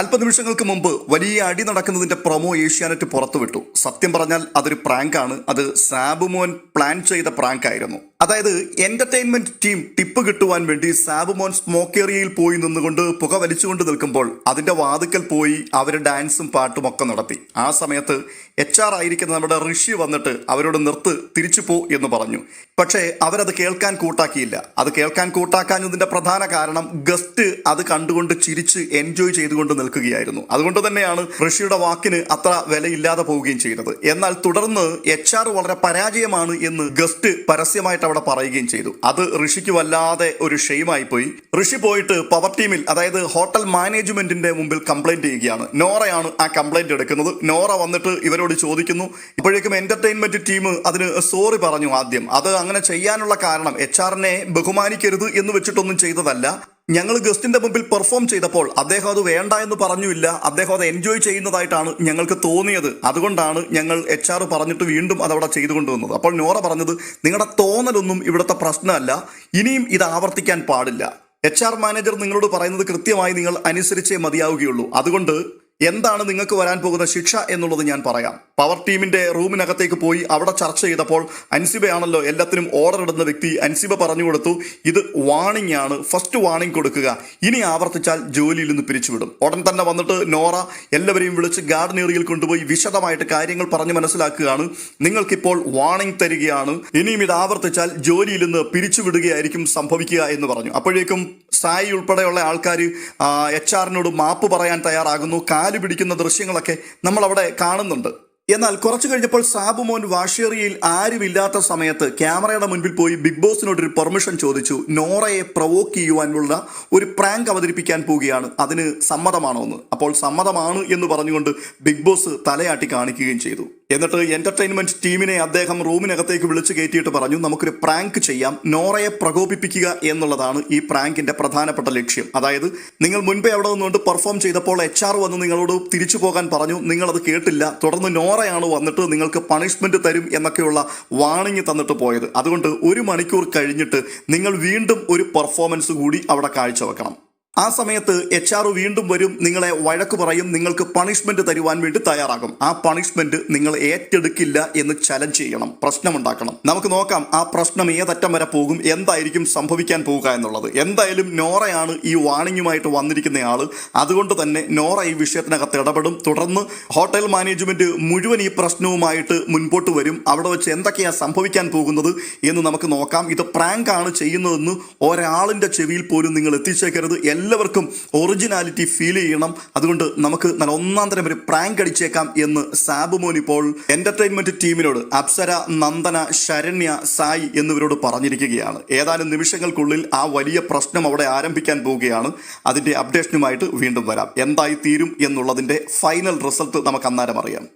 അല്പനിമിഷങ്ങൾക്ക് മുമ്പ് വലിയ അടി നടക്കുന്നതിന്റെ പ്രൊമോ ഏഷ്യാനെറ്റ് പുറത്തുവിട്ടു. സത്യം പറഞ്ഞാൽ അതൊരു പ്രാങ്ക് ആണ് അത് സാബുമോൻ പ്ലാൻ ചെയ്ത പ്രാങ്ക് ആയിരുന്നു അതായത് എന്റർടൈൻമെന്റ് ടീം ടിപ്പ് കിട്ടുവാൻ വേണ്ടി സാബുമോൻ സ്മോക്ക് ഏരിയയിൽ പോയി നിന്നുകൊണ്ട് പുക വലിച്ചുകൊണ്ട് നിൽക്കുമ്പോൾ അതിന്റെ വാതുക്കൽ പോയി അവർ ഡാൻസും പാട്ടും ഒക്കെ നടത്തി. ആ സമയത്ത് എച്ച് ആർ ആയിരിക്കുന്ന നമ്മുടെ ഋഷി വന്നിട്ട് അവരോട് നിർത്ത് തിരിച്ചു പോ എന്ന് പറഞ്ഞു. പക്ഷേ അവരത് കേൾക്കാൻ കൂട്ടാക്കിയില്ല. അത് കേൾക്കാൻ കൂട്ടാക്കാഞ്ഞതിന്റെ പ്രധാന കാരണം ഗസ്റ്റ് അത് കണ്ടുകൊണ്ട് ചിരിച്ച് എൻജോയ് ചെയ്തുകൊണ്ട് നിൽക്കുകയായിരുന്നു. അതുകൊണ്ട് തന്നെയാണ് ഋഷിയുടെ വാക്കിന് അത്ര വിലയില്ലാതെ പോവുകയും ചെയ്തത്. എന്നാൽ തുടർന്ന് എച്ച് ആർ വളരെ പരാജയമാണ് എന്ന് ഗസ്റ്റ് പരസ്യമായിട്ട് അവിടെ പറയുകയും ചെയ്തു. അത് ഋഷിക്ക് വല്ലാതെ ഒരു ഷെയിമായി പോയി ഋഷി പോയിട്ട് പവർ ടീമിൽ അതായത് ഹോട്ടൽ മാനേജ്മെന്റിന്റെ മുമ്പിൽ കംപ്ലൈന്റ് ചെയ്യുകയാണ്. നോറയാണ് ആ കംപ്ലൈന്റ് എടുക്കുന്നത്. നോറ വന്നിട്ട് ഇവരോട് ചോദിക്കുന്നു. ഇപ്പോഴേക്കും എന്റർടൈൻമെന്റ് ടീം അതിന് സോറി പറഞ്ഞു ആദ്യം. അത് അങ്ങനെ ചെയ്യാനുള്ള കാരണം എച്ച് ആറിനെ ബഹുമാനിക്കരുത് എന്ന് വെച്ചിട്ടൊന്നും ചെയ്തതല്ല. ഞങ്ങൾ ഗസ്റ്റിന്റെ മുമ്പിൽ പെർഫോം ചെയ്തപ്പോൾ അദ്ദേഹം അത് വേണ്ട എന്ന് പറഞ്ഞില്ല അദ്ദേഹം അത് എൻജോയ് ചെയ്യുന്നതായിട്ടാണ് ഞങ്ങൾക്ക് തോന്നിയത്. അതുകൊണ്ടാണ് ഞങ്ങൾ എച്ച് ആർ പറഞ്ഞിട്ട് വീണ്ടും അതവിടെ ചെയ്തുകൊണ്ടുവന്നത് അപ്പോൾ നോറ പറഞ്ഞത് നിങ്ങളുടെ തോന്നലൊന്നും ഇവിടുത്തെ പ്രശ്നമല്ല. ഇനിയും ഇത് ആവർത്തിക്കാൻ പാടില്ല. എച്ച് ആർ മാനേജർ നിങ്ങളോട് പറയുന്നത് കൃത്യമായി നിങ്ങൾ അനുസരിച്ചേ മതിയാവുകയുള്ളൂ. അതുകൊണ്ട് എന്താണ് നിങ്ങൾക്ക് വരാൻ പോകുന്ന ശിക്ഷ എന്നുള്ളത് ഞാൻ പറയാം. പവർ ടീമിന്റെ റൂമിനകത്തേക്ക് പോയി അവിടെ ചർച്ച ചെയ്തപ്പോൾ അൻസിബയാണല്ലോ എല്ലാത്തിനും ഓർഡർ ഇടുന്ന വ്യക്തി. അൻസിബ പറഞ്ഞു കൊടുത്തു ഇത് വാണിംഗ് ആണ്. ഫസ്റ്റ് വാണിംഗ് കൊടുക്കുക. ഇനി ആവർത്തിച്ചാൽ ജോലിയിൽ നിന്ന് പിരിച്ചുവിടും. ഉടൻ തന്നെ വന്നിട്ട് നോറ എല്ലാവരെയും വിളിച്ച് ഗാർഡൻ കൊണ്ടുപോയി വിശദമായിട്ട് കാര്യങ്ങൾ പറഞ്ഞു മനസ്സിലാക്കുകയാണ്. നിങ്ങൾക്കിപ്പോൾ വാണിംഗ് തരികയാണ്. ഇനിയും ഇത് ആവർത്തിച്ചാൽ ജോലിയിൽ നിന്ന് പിരിച്ചുവിടുകയായിരിക്കും സംഭവിക്കുക എന്ന് പറഞ്ഞു. അപ്പോഴേക്കും സായി ഉൾപ്പെടെയുള്ള ആൾക്കാർ എച്ച് ആറിനോട് മാപ്പ് പറയാൻ തയ്യാറാകുന്നു. കാൽ പിടിക്കുന്ന ദൃശ്യങ്ങളൊക്കെ നമ്മളവിടെ കാണുന്നുണ്ട്. എന്നാൽ കുറച്ചു കഴിഞ്ഞപ്പോൾ സാബു മോൻ വാഷേറിയയിൽ ആരുമില്ലാത്ത സമയത്ത് ക്യാമറയുടെ മുൻപിൽ പോയി ബിഗ് ബോസിനോട് ഒരു പെർമിഷൻ ചോദിച്ചു. നോറയെ പ്രവോക്ക് ചെയ്യുവാനുള്ള ഒരു പ്രാങ്ക് അവതരിപ്പിക്കാൻ പോവുകയാണ്. അതിന് സമ്മതമാണോ എന്ന്. അപ്പോൾ സമ്മതമാണ് എന്ന് പറഞ്ഞുകൊണ്ട് ബിഗ് ബോസ് തലയാട്ടി കാണിക്കുകയും ചെയ്തു. എന്നിട്ട് എന്റർടൈൻമെന്റ് ടീമിനെ അദ്ദേഹം റൂമിനകത്തേക്ക് വിളിച്ചു കയറ്റിയിട്ട് പറഞ്ഞു നമുക്കൊരു പ്രാങ്ക് ചെയ്യാം നോറയെ പ്രകോപിപ്പിക്കുക എന്നുള്ളതാണ് ഈ പ്രാങ്കിന്റെ പ്രധാനപ്പെട്ട ലക്ഷ്യം. അതായത് നിങ്ങൾ മുൻപേ അവിടെ നിന്നുകൊണ്ട് പെർഫോം ചെയ്തപ്പോൾ എച്ച് ആർ വന്ന് നിങ്ങളോട് തിരിച്ചു പോകാൻ പറഞ്ഞു നിങ്ങൾ അത് കേട്ടില്ല. തുടർന്ന് നോറയാണ് വന്നിട്ട് നിങ്ങൾക്ക് പണിഷ്മെന്റ് തരും എന്നൊക്കെയുള്ള വാണിംഗ് തന്നിട്ട് പോയത്. അതുകൊണ്ട് ഒരു മണിക്കൂർ കഴിഞ്ഞിട്ട് നിങ്ങൾ വീണ്ടും ഒരു പെർഫോമൻസ് കൂടി അവിടെ കാഴ്ചവെക്കണം. ആ സമയത്ത് എച്ച് ആർ വീണ്ടും വരും നിങ്ങളെ വഴക്ക് പറയും നിങ്ങൾക്ക് പണിഷ്മെന്റ് തരുവാൻ വേണ്ടി തയ്യാറാകും. ആ പണിഷ്മെന്റ് നിങ്ങൾ ഏറ്റെടുക്കില്ല എന്ന് ചലഞ്ച് ചെയ്യണം പ്രശ്നമുണ്ടാക്കണം. നമുക്ക് നോക്കാം ആ പ്രശ്നം ഏതറ്റം വരെ പോകും എന്തായിരിക്കും സംഭവിക്കാൻ പോവുക എന്നുള്ളത്. എന്തായാലും നോറയാണ് ഈ വാണിംഗുമായിട്ട് വന്നിരിക്കുന്ന ആൾ. അതുകൊണ്ട് തന്നെ നോറ ഈ വിഷയത്തിനകത്ത് ഇടപെടും. തുടർന്ന് ഹോട്ടൽ മാനേജ്മെന്റ് മുഴുവൻ ഈ പ്രശ്നവുമായിട്ട് മുൻപോട്ട് വരും. അവിടെ വെച്ച് എന്തൊക്കെയാണ് സംഭവിക്കാൻ പോകുന്നത് എന്ന് നമുക്ക് നോക്കാം. ഇത് പ്രാങ്ക് ആണ് ചെയ്യുന്നതെന്ന് ഒരാളിന്റെ ചെവിയിൽ പോലും നിങ്ങൾ എത്തിച്ചേക്കരുത്. എല്ലാവർക്കും ഒറിജിനാലിറ്റി ഫീൽ ചെയ്യണം. അതുകൊണ്ട് നമുക്ക് നല്ല ഒന്നാം തരം ഒരു പ്രാങ്ക് അടിച്ചേക്കാം എന്ന് സാബുമോൻ ഇപ്പോൾ എന്റർടൈൻമെന്റ് ടീമിനോട് അപ്സര നന്ദന ശരണ്യ സായി എന്നിവരോട് പറഞ്ഞിരിക്കുകയാണ്. ഏതാനും നിമിഷങ്ങൾക്കുള്ളിൽ ആ വലിയ പ്രശ്നം അവിടെ ആരംഭിക്കാൻ പോവുകയാണ്. അതിന്റെ അപ്ഡേഷനുമായിട്ട് വീണ്ടും വരാം. എന്തായി തീരും എന്നുള്ളതിന്റെ ഫൈനൽ റിസൾട്ട് നമുക്ക് അന്നേരം അറിയാം.